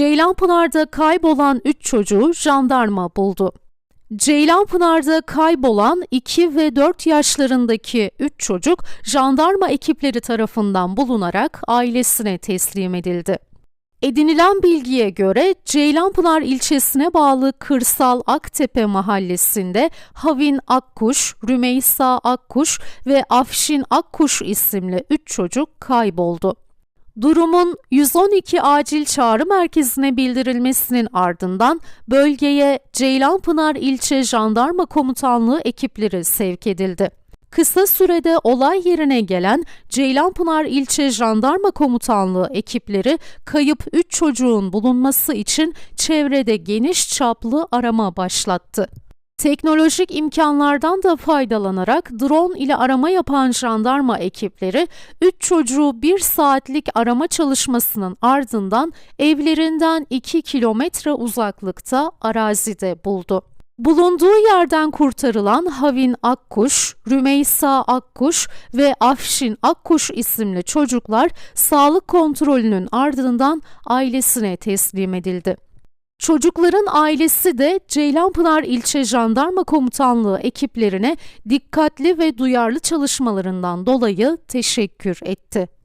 Ceylanpınar'da kaybolan 3 çocuğu jandarma buldu. Ceylanpınar'da kaybolan 2 ve 4 yaşlarındaki 3 çocuk jandarma ekipleri tarafından bulunarak ailesine teslim edildi. Edinilen bilgiye göre Ceylanpınar ilçesine bağlı Kırsal Aktepe mahallesinde Havin Akkuş, Rümeysa Akkuş ve Afşin Akkuş isimli 3 çocuk kayboldu. Durumun 112 acil çağrı merkezine bildirilmesinin ardından bölgeye Ceylanpınar İlçe Jandarma Komutanlığı ekipleri sevk edildi. Kısa sürede olay yerine gelen Ceylanpınar İlçe Jandarma Komutanlığı ekipleri kayıp 3 çocuğun bulunması için çevrede geniş çaplı arama başlattı. Teknolojik imkanlardan da faydalanarak drone ile arama yapan jandarma ekipleri 3 çocuğu 1 saatlik arama çalışmasının ardından evlerinden 2 kilometre uzaklıkta arazide buldu. Bulunduğu yerden kurtarılan Havin Akkuş, Rümeysa Akkuş ve Afşin Akkuş isimli çocuklar sağlık kontrolünün ardından ailesine teslim edildi. Çocukların ailesi de Ceylanpınar İlçe Jandarma Komutanlığı ekiplerine dikkatli ve duyarlı çalışmalarından dolayı teşekkür etti.